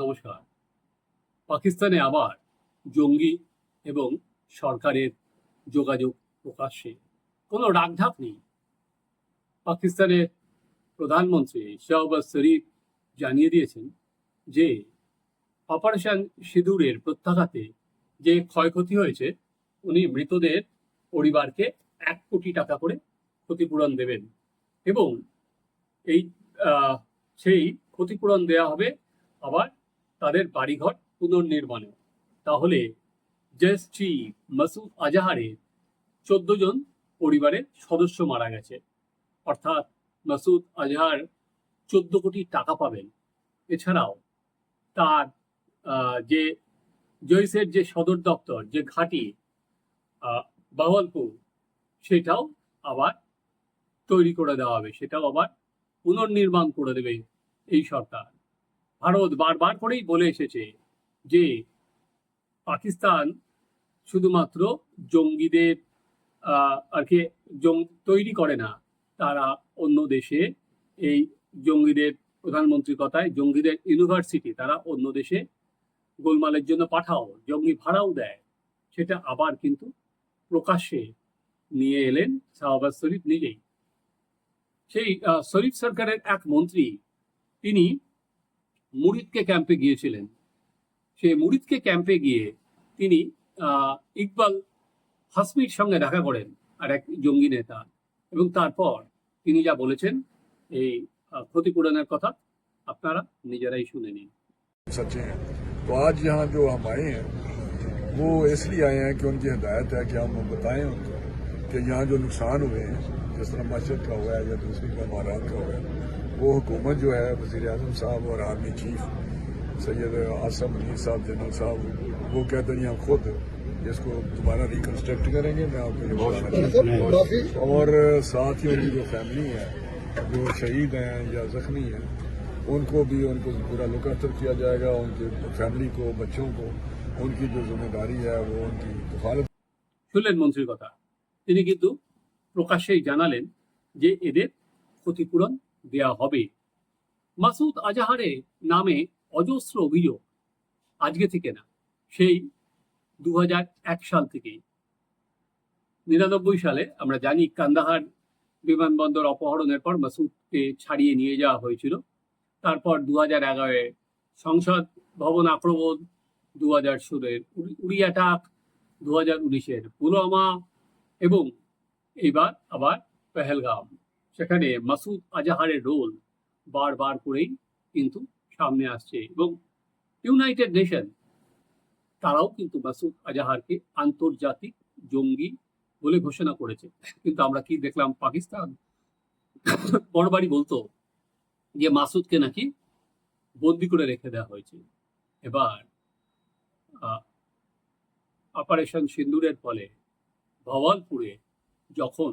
নমস্কার। পাকিস্তানে আবার জঙ্গি এবং সরকারের যোগাযোগ প্রকাশ্যে কোনো রাগঢাক নেই। পাকিস্তানের প্রধানমন্ত্রী শাহবাজ শরীফ জানিয়ে দিয়েছেন যে, অপারেশন সিঁদুরের প্রত্যাঘাতে যে ক্ষয়ক্ষতি হয়েছে, উনি মৃতদের পরিবারকে এক কোটি টাকা করে ক্ষতিপূরণ দেবেন এবং এই সেই ক্ষতিপূরণ দেয়া হবে আবার তাদের বাড়িঘর পুনর্নির্মাণে তাহলে জেএসটি মাসুদ আজাহারের চোদ্দ জন পরিবারের সদস্য মারা গেছে। অর্থাৎ মাসুদ আজহার চোদ্দ কোটি টাকা পাবেন। এছাড়াও তার যে জৈসের যে সদর দপ্তর, যে ঘাঁটি বাহলপুর সেটাও আবার তৈরি করে দেওয়া হবে। সেটাও আবার পুনর্নির্মাণ করে দেবে এই সরকার। ভারত বারবার করেই বলে এসেছে যে পাকিস্তান শুধুমাত্র জঙ্গিদের আর কি তৈরি করে না। তারা অন্য দেশে এই জঙ্গিদের, প্রধানমন্ত্রীর কথায় জঙ্গিদের ইউনিভার্সিটি, তারা অন্য দেশে গোলমালের জন্য পাঠাও, জঙ্গি ভাড়াও দেয়। সেটা আবার কিন্তু প্রকাশ্যে নিয়ে এলেন শাহবাজ শরীফ নিজেই। সেই শরীফ সরকারের এক মন্ত্রী, তিনি মুরিদকে ক্যাম্পে গিয়েছিলেন সেই মুরিদকে ক্যাম্পে গিয়ে তিনি আহ, ইকবাল হাসমির সঙ্গে দেখা করেন আর এক জঙ্গি নেতা এবং তারপর তিনি যা বলেছেন এই আহ, ক্ষতিপূরণের কথা আপনারা নিজেরাই শুনে নিন सच्चे हैं तो आज यहाँ जो हम आए हैं वो इसलिए आए हैं कि उनकी हिदायत है कि हम बताएं उनको कि यहाँ जो नुकसान हुए हैं जिस तरह मस्जिद का हुआ है या दूसरी का इमारत का हुआ है वो हुकूमत जो है वजीर अजम साहब और आर्मी चीफ सैयद आसम अली साहब जनरल साहब वो कहते हैं हम खुद इसको दोबारा रिकन्स्ट्रक्ट करेंगे मैं आपको ये बताना चाहता हूँ और साथ ही उनकी जो फैमिली है जो शहीद हैं या जख्मी हैं उनको भी उनको पूरा लुक आफ्टर किया जाएगा उनकी फैमिली को बच्चों को उनकी जो जिम्मेदारी है वो उनकी कफालत শুনলেন মন্ত্রীর কথা তিনি কিন্তু প্রকাশ্যেই জানালেন যে এদের ক্ষতিপূরণ দেয়া হবে। মাসুদ আজাহারের নামে অজস্র অভিযোগ। আজকে থেকে না, সেই দু সাল থেকেই। নিরানব্বই সালে আমরা জানি কান্দাহার বিমানবন্দর অপহরণের পর মাসুদকে ছাড়িয়ে নিয়ে যাওয়া হয়েছিল। তারপর দু হাজার এগারোয় সংসদ ভবন আক্রমণ দু হাজার ষোলোর উড়ি অ্যাটাক দু হাজার উনিশের পুলওয়ামা এবং এইবার আবার পেহেলগাম। সেখানে মাসুদ আজাহারের রোল বারবার করেই কিন্তু সামনে আসছে এবং ইউনাইটেড নেশন তারাও কিন্তু মাসুদ আজাহারকে আন্তর্জাতিক জঙ্গি বলে ঘোষণা করেছে। কিন্তু আমরা কি দেখলাম পাকিস্তান? বড়বাড়ি বলতো যে মাসুদকে নাকি বন্দি করে রেখে দেওয়া হয়েছে। এবার অপারেশন সিন্দুরের ফলে ভবালপুরে যখন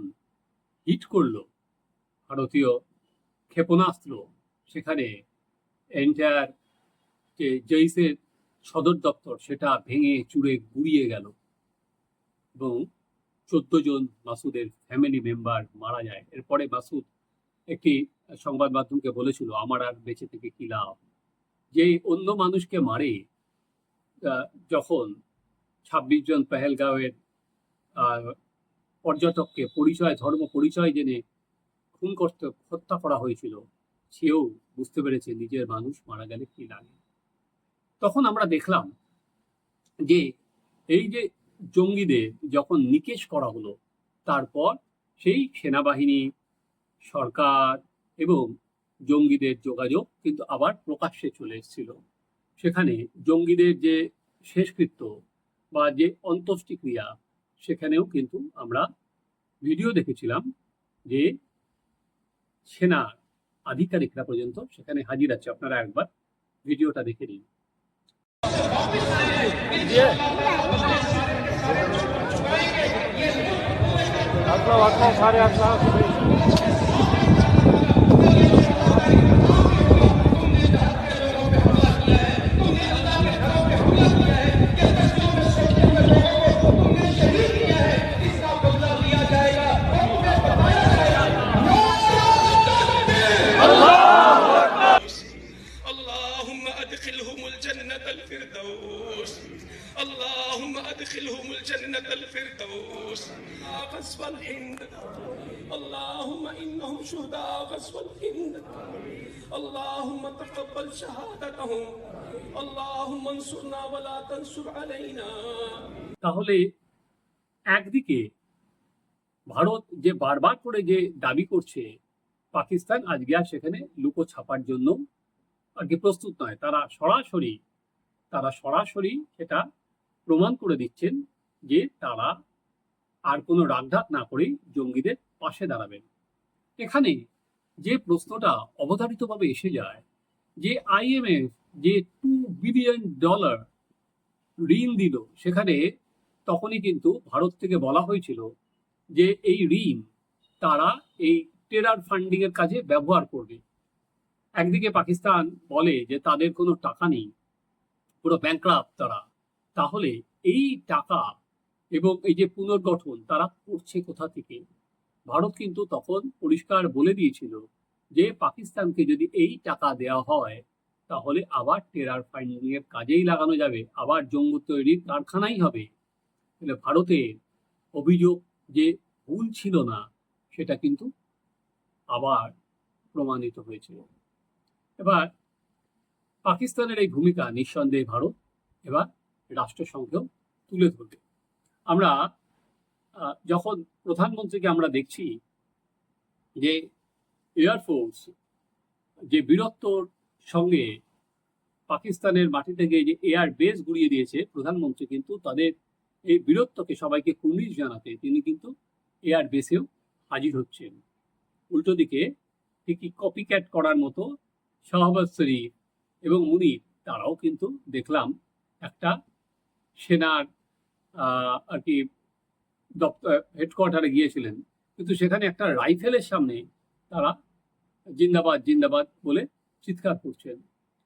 হিট করল ভারতীয় ক্ষেপণাস্ত্র, সেখানে এন্টায়ার যে জৈসের সদর দপ্তর, সেটা ভেঙে চুরে গুড়িয়ে গেল এবং চোদ্দ জন মাসুদের ফ্যামিলি মেম্বার মারা যায়। এরপরে মাসুদ একটি সংবাদ মাধ্যমকে বলেছিল, আমার আর বেঁচে থেকে কি লাভ? যে অন্য মানুষকে মারে যখন ছাব্বিশ জন পেহেলগাঁওয়ের পর্যটককে পরিচয়, ধর্ম পরিচয় জেনে খুন করতে হত্যা করা হয়েছিল। সেও বুঝতে পেরেছে নিজের মানুষ মারা গেলে কি লাগে। তখন আমরা দেখলাম যে এই যে জঙ্গিদের যখন নিকেশ করা হলো, তারপর সেই সেনাবাহিনী, সরকার এবং জঙ্গিদের যোগাযোগ কিন্তু আবার প্রকাশ্যে চলে এসেছিল। সেখানে জঙ্গিদের যে শেষকৃত্য বা যে অন্ত্যেষ্টিক্রিয়া, সেখানেও কিন্তু আমরা ভিডিও দেখেছিলাম যে সেনা আধিকারিকরা পর্যন্ত সেখানে হাজির আছে। আপনারা একবার ভিডিওটা দেখে নিন। সাড়ে আটশো اللهم ادخلهم الجنة الفردوس غزو الهند اللهم انهم شهداء غزو الهند اللهم تقبل شهادتهم اللهم انصرنا ولا تنصر علينا তাহলে একদিকে ভারত যে বারবার করে যে দাবি করছে পাকিস্তান আজকে আর সেখানে লুকো ছাপার জন্য আর কি প্রস্তুত নয় তারা সরাসরি তারা সরাসরি সেটা প্রমাণ করে দিচ্ছেন যে তারা আর কোনো রাগঢাক না করেই জঙ্গিদের পাশে দাঁড়াবেন। এখানে যে প্রশ্নটা অবধারিতভাবে এসে যায় যে আইএমএফ যে টু বিলিয়ন ডলার ঋণ দিল, সেখানে তখনই কিন্তু ভারত থেকে বলা হয়েছিল যে এই ঋণ তারা এই টেরার ফান্ডিং এর কাজে ব্যবহার করবে। একদিকে পাকিস্তান বলে যে তাদের কোনো টাকা নেই, পুরো ব্যাংক্রাফট তারা। তাহলে এই টাকা এবং এই যে পুনর্গঠন তারা করছে কোথা থেকে? ভারত কিন্তু তখন পরিষ্কার বলে দিয়েছিল যে পাকিস্তানকে যদি এই টাকা দেওয়া হয়, তাহলে আবার টেরার ফান্ডিং এর কাজেই লাগানো যাবে, আবার জঙ্গু তৈরির কারখানাই হবে। তাহলে ভারতের অভিযোগ যে ভুল ছিল না, সেটা কিন্তু আবার প্রমাণিত হয়েছিল এবার পাকিস্তানের এই ভূমিকা নিঃসন্দেহে ভারত। এবার রাষ্ট্রসংঘেও তুলে ধরবে। আমরা যখন প্রধানমন্ত্রীকে আমরা দেখছি যে এয়ারফোর্স যে বীরত্বর সঙ্গে পাকিস্তানের মাটি থেকে যে এয়ার বেস গুড়িয়ে দিয়েছে প্রধানমন্ত্রী কিন্তু তাদের এই বীরত্বকে সবাইকে কুর্নিশ জানাতে তিনি কিন্তু এয়ার বেসেও হাজির হচ্ছেন। উল্টো দিকে ঠিকই কপি ক্যাট করার মতো শাহবাজ শরীফ এবং মুনির, তারাও কিন্তু দেখলাম একটা সেনার আর কি দপ্তর হেডকোয়ার্টারে গিয়েছিলেন। কিন্তু সেখানে একটা রাইফেলের সামনে তারা জিন্দাবাদ জিন্দাবাদ বলে চিৎকার করছেন।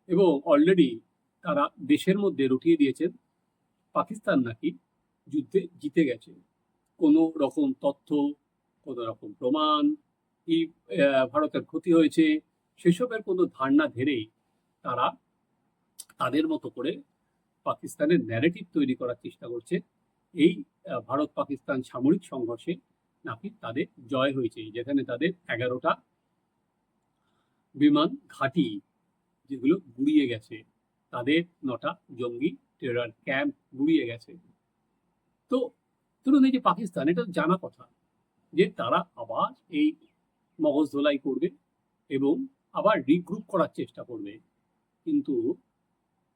এবং অলরেডি তারা দেশের মধ্যে রটিয়ে দিয়েছেন, পাকিস্তান নাকি যুদ্ধে জিতে গেছে। কোনো রকম তথ্য, কোনো রকম প্রমাণ, কি ভারতের ক্ষতি হয়েছে, সেসবের কোনো ধারণা ধেরেই তারা তাদের মতো করে পাকিস্তানের ন্যারেটিভ তৈরি করার চেষ্টা করছে, এই ভারত পাকিস্তান সামরিক সংঘর্ষে নাকি তাদের জয় হয়েছে, যেখানে তাদের এগারোটা বিমান ঘাঁটি যেগুলো গুড়িয়ে গেছে, তাদের নটা জঙ্গি টেরার ক্যাম্প গুড়িয়ে গেছে। তো ধরুন এই যে পাকিস্তান, এটা জানা কথা যে তারা আবার এই মগজ ধোলাই করবে এবং আবার রিগ্রুপ করার চেষ্টা করবে। কিন্তু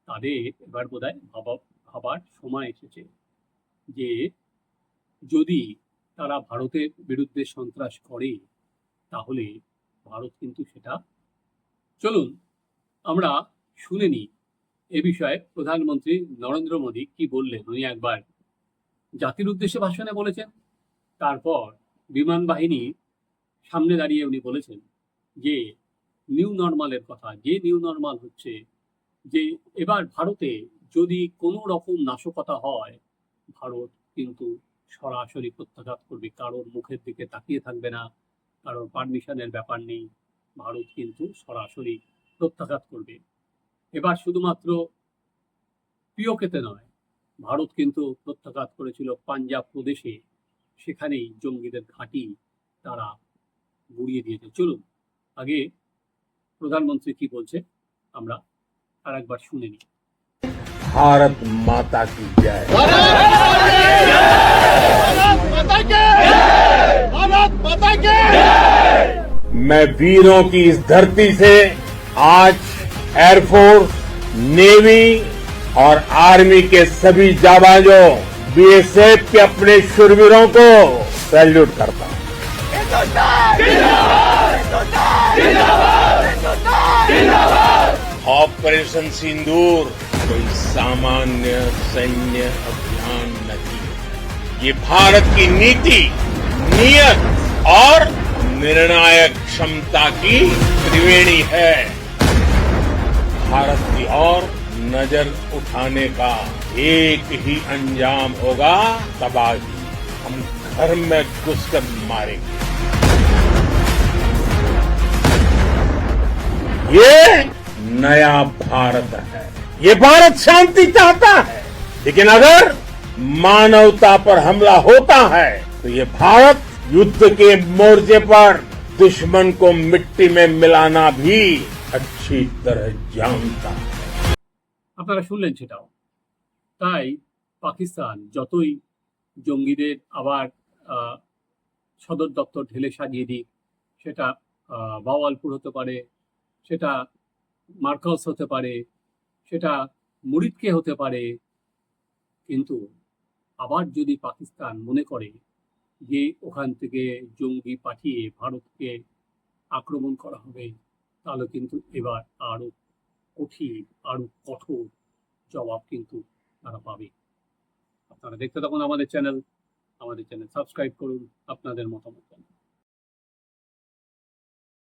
তাদের এবার বোধ হয় ভাবা ভাবার সময় এসেছে যে যদি তারা ভারতের বিরুদ্ধে সন্ত্রাস করে, তাহলে ভারত কিন্তু সেটা চলুন, আমরা শুনে নিই। এ বিষয়ে প্রধানমন্ত্রী নরেন্দ্র মোদী কি বললেন? উনি একবার জাতির উদ্দেশ্যে ভাষণে বলেছেন। তারপর বিমান বাহিনী সামনে দাঁড়িয়ে উনি বলেছেন যে নিউ নর্মালের কথা, যে নিউ নর্মাল হচ্ছে যে এবার ভারতে যদি কোনো রকম নাশকতা হয়, ভারত কিন্তু সরাসরি প্রত্যাঘাত করবে। কারোর মুখের দিকে তাকিয়ে থাকবে না, কারোর পারমিশনের ব্যাপার নেই, ভারত কিন্তু সরাসরি প্রত্যাঘাত করবে। এবার শুধুমাত্র প্রিয় পিওকেতে নয়, ভারত কিন্তু প্রত্যাঘাত করেছিল পাঞ্জাব প্রদেশে। সেখানেই জঙ্গিদের ঘাঁটি তারা গুড়িয়ে দিয়েছে। চলুন, আগে প্রধানমন্ত্রী কি বলছে, আমরা আর একবার শুনে নিই भारत माता की जय मैं वीरों की इस धरती से आज एयरफोर्स नेवी और आर्मी के सभी जाबाजों बीएसएफ के अपने शुरवीरों को सैल्यूट करता हूं ऑपरेशन सिंदूर कोई सामान्य सैन्य अभियान नहीं। ये भारत की नीति, नियत और निर्णायक क्षमता की त्रिवेणी है। भारत की ओर नज़र उठाने का एक ही अंजाम होगा, तबाही। हम घर में घुसकर मारेंगे। ये नया भारत है ये भारत शांति चाहता है लेकिन अगर मानवता पर हमला होता है तो ये भारत युद्ध के मोर्चे पर दुश्मन को मिट्टी में मिलाना भी अच्छी तरह जानता है আপনারা শুনলেন সেটাও তাই পাকিস্তান যতই জঙ্গিদের আবার আহ, সদর দপ্তর ঢেলে সাজিয়ে দিক সেটা আহ, বাওয়ালপুর হতে পারে সেটা মার্কাস হতে পারে, সেটা মুরিদকে হতে পারে। কিন্তু আবার যদি পাকিস্তান মনে করে যে ওখান থেকে জঙ্গি পাঠিয়ে ভারতকে আক্রমণ করা হবে, তাহলে কিন্তু এবার আরও কঠিন, আরও কঠোর জবাব কিন্তু তারা পাবে। আপনারা দেখতে থাকুন আমাদের চ্যানেল। আমাদের চ্যানেল সাবস্ক্রাইব করুন, আপনাদের মতামত